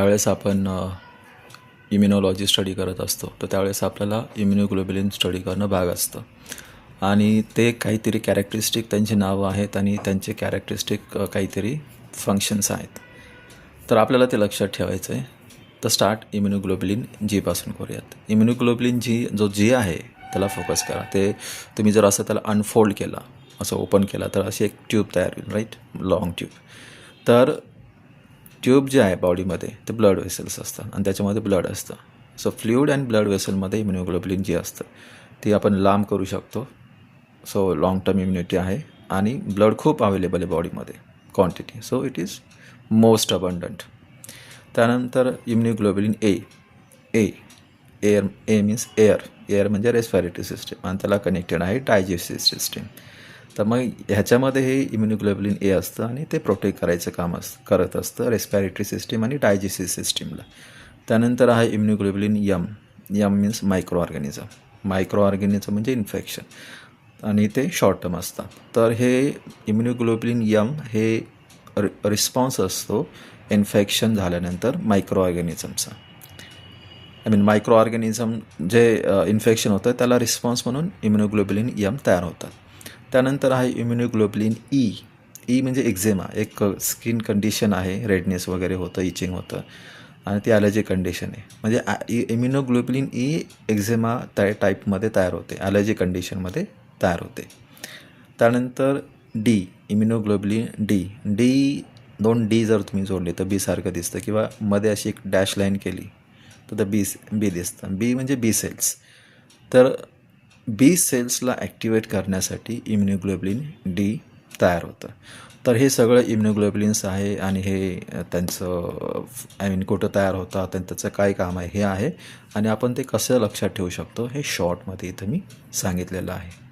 त्यावेळेस आपण immunology study करत असतो. तर त्यावेळेस आपल्याला इम्युनोग्लोबिलिन स्टडी करणं भाग असतं. आणि ते काहीतरी कॅरेक्टरिस्टिक त्यांची नावं आहेत आणि त्यांचे कॅरेक्टरिस्टिक काहीतरी फंक्शन्स आहेत. तर आपल्याला ते लक्षात ठेवायचं आहे. तर स्टार्ट इम्युनोग्लोबिलिन जीपासून करूयात. इम्युनोग्लोबिलिन जी जो जी आहे त्याला फोकस करा. ते तुम्ही जर असं त्याला अनफोल्ड केला असं ओपन केला तर अशी एक ट्यूब तयार होईल राईट लाँग ट्यूब तर ट्यूब जे आहे बॉडीमध्ये ते ब्लड वेसल्स असतात आणि त्याच्यामध्ये ब्लड असतं. सो फ्ल्युड अँड ब्लड वेसलमध्ये इम्युनोग्लोबलिन जी असतं. ती आपण लांब करू शकतो. सो लाँग टर्म इम्युनिटी आहे आणि ब्लड खूप अवेलेबल आहे बॉडीमध्ये quantity so it is most abundant त्यानंतर immunoglobulin A A air A means air air म्हणजे रेस्पिरेटरी सिस्टीम आणि त्याला कनेक्टेड आहे डायजेस्टिव्ह सिस्टीम तर मग ह्याच्यामध्ये हे इम्युनोग्लोबिलिन ए असतं आणि ते प्रोटेक्ट करायचं काम अस करत असतं रेस्पिरेटरी सिस्टीम आणि डायजेस्टिव्ह सिस्टीमला त्यानंतर आहे immunoglobulin M M means microorganism microorganism म्हणजे इन्फेक्शन आणि ते शॉर्ट टर्म असतात तर हे इम्युनोग्लोबिलिन यम हे रि रिस्पॉन्स असतो इन्फेक्शन झाल्यानंतर मायक्रो ऑर्गॅनिझमचा आय मीन मायक्रो ऑर्गॅनिझम जे इन्फेक्शन होतं त्याला रिस्पॉन्स म्हणून इम्युनोग्लोबुलिन यम तयार होतात त्यानंतर आहे इम्युनोग्लोबलिन ई ई म्हणजे एक्झेमा एक स्किन कंडिशन आहे रेडनेस वगैरे होतं इचिंग होतं. आणि ती ॲलर्जी कंडिशन आहे. म्हणजे इम्युनोग्लोबलिन ई एक्झेमा त्या टाईपमध्ये तयार होते. ॲलर्जी कंडिशनमध्ये तयार होते. त्यानंतर डी इम्युनोग्लोबलिन डी डी दोन डी जर तुम्ही जोडले तर बी सारखं दिसतं. किंवा मध्ये अशी एक डॅश लाईन केली तर बी बी दिसतं. बी म्हणजे बी सेल्स तर बी सेल्सला ॲक्टिवेट करण्यासाठी इम्युनोग्लोबलिन डी तयार होतं. तर हे सगळं इम्युनोग्लोबलिन्स आहे आणि हे त्यांचं आय मीन कुठं तयार होतात आणि त्याचं काय काम आहे हे आहे. आणि आपण ते कसं लक्षात ठेवू शकतो हे शॉर्टमध्ये इथं मी सांगितलेलं आहे.